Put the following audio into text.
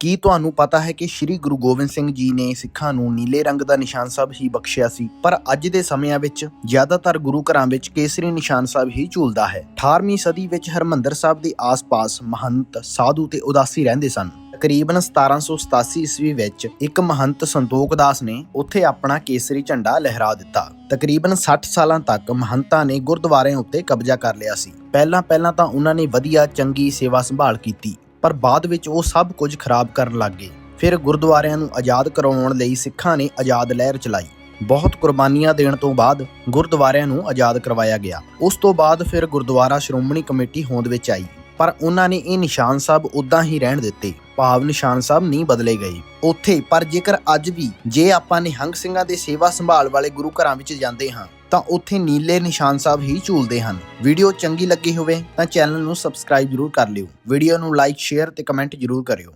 ਕੀ ਤੁਹਾਨੂੰ ਪਤਾ ਹੈ ਕਿ ਸ੍ਰੀ ਗੁਰੂ ਗੋਬਿੰਦ ਸਿੰਘ ਜੀ ਨੇ ਸਿੱਖਾਂ ਨੂੰ ਨੀਲੇ ਰੰਗ ਦਾ ਨਿਸ਼ਾਨ ਸਾਹਿਬ ਹੀ ਬਖਸ਼ਿਆ ਸੀ? ਪਰ ਅੱਜ ਦੇ ਸਮਿਆਂ ਵਿੱਚ ਜ਼ਿਆਦਾਤਰ ਗੁਰੂ ਘਰਾਂ ਵਿੱਚ ਕੇਸਰੀ ਨਿਸ਼ਾਨ ਸਾਹਿਬ ਹੀ ਝੂਲਦਾ ਹੈ। 18ਵੀਂ ਸਦੀ ਵਿੱਚ ਹਰਮੰਦਰ ਸਾਹਿਬ ਦੇ ਆਸ-ਪਾਸ ਮਹੰਤ, ਸਾਧੂ ਤੇ ਉਦਾਸੀ ਰਹਿੰਦੇ ਸਨ। ਤਕਰੀਬਨ 1787 ਈਸਵੀ ਵਿੱਚ ਇੱਕ ਮਹੰਤ ਸੰਤੋਖ ਦਾਸ ਨੇ ਉੱਥੇ ਆਪਣਾ ਕੇਸਰੀ ਝੰਡਾ ਲਹਿਰਾ ਦਿੱਤਾ। ਤਕਰੀਬਨ 60 ਸਾਲਾਂ ਤੱਕ ਮਹੰਤਾਂ ਨੇ ਗੁਰਦੁਆਰਿਆਂ ਉੱਤੇ ਕਬਜ਼ਾ ਕਰ ਲਿਆ ਸੀ। ਪਹਿਲਾਂ ਪਹਿਲਾਂ ਤਾਂ ਉਹਨਾਂ ਨੇ ਵਧੀਆ ਚੰਗੀ ਸੇਵਾ ਸੰਭਾਲ ਕੀਤੀ। ਪਰ ਬਾਅਦ ਵਿੱਚ ਉਹ ਸਭ ਕੁਝ ਖਰਾਬ ਕਰਨ ਲੱਗ ਗਏ। ਫਿਰ ਗੁਰਦੁਆਰਿਆਂ ਨੂੰ ਆਜ਼ਾਦ ਕਰਵਾਉਣ ਲਈ ਸਿੱਖਾਂ ਨੇ ਆਜ਼ਾਦ ਲਹਿਰ ਚਲਾਈ। ਬਹੁਤ ਕੁਰਬਾਨੀਆਂ ਦੇਣ ਤੋਂ ਬਾਅਦ ਗੁਰਦੁਆਰਿਆਂ ਨੂੰ ਆਜ਼ਾਦ ਕਰਵਾਇਆ ਗਿਆ। ਉਸ ਤੋਂ ਬਾਅਦ ਫਿਰ ਗੁਰਦੁਆਰਾ ਸ਼੍ਰੋਮਣੀ ਕਮੇਟੀ ਹੋਂਦ ਵਿੱਚ ਆਈ। ਪਰ ਉਹਨਾਂ ਨੇ ਇਹ ਨਿਸ਼ਾਨ ਸਾਹਿਬ ਉਦਾਂ ਹੀ ਰਹਿਣ ਦਿੱਤੇ। ਭਾਵ ਨਿਸ਼ਾਨ ਸਾਹਿਬ ਨਹੀਂ ਬਦਲੇ ਗਏ। ਉੱਥੇ, ਪਰ ਜੇਕਰ ਅੱਜ ਵੀ ਜੇ ਆਪਾਂ ਨਿਹੰਗ ਸਿੰਘਾਂ ਦੇ ਸੇਵਾ ਸੰਭਾਲ ਵਾਲੇ ਗੁਰੂ ਘਰਾਂ ਵਿੱਚ ਜਾਂਦੇ ਹਾਂ, ਤਾਂ ਉੱਥੇ ਨੀਲੇ ਨਿਸ਼ਾਨ ਸਾਹਿਬ ਹੀ ਝੂਲਦੇ ਹਨ। ਵੀਡੀਓ ਚੰਗੀ ਲੱਗੀ ਹੋਵੇ ਤਾਂ ਚੈਨਲ ਨੂੰ ਸਬਸਕ੍ਰਾਈਬ ਜ਼ਰੂਰ ਕਰ ਲਿਓ। ਵੀਡੀਓ ਨੂੰ ਲਾਈਕ, ਸ਼ੇਅਰ ਤੇ ਕਮੈਂਟ ਜ਼ਰੂਰ ਕਰਿਓ।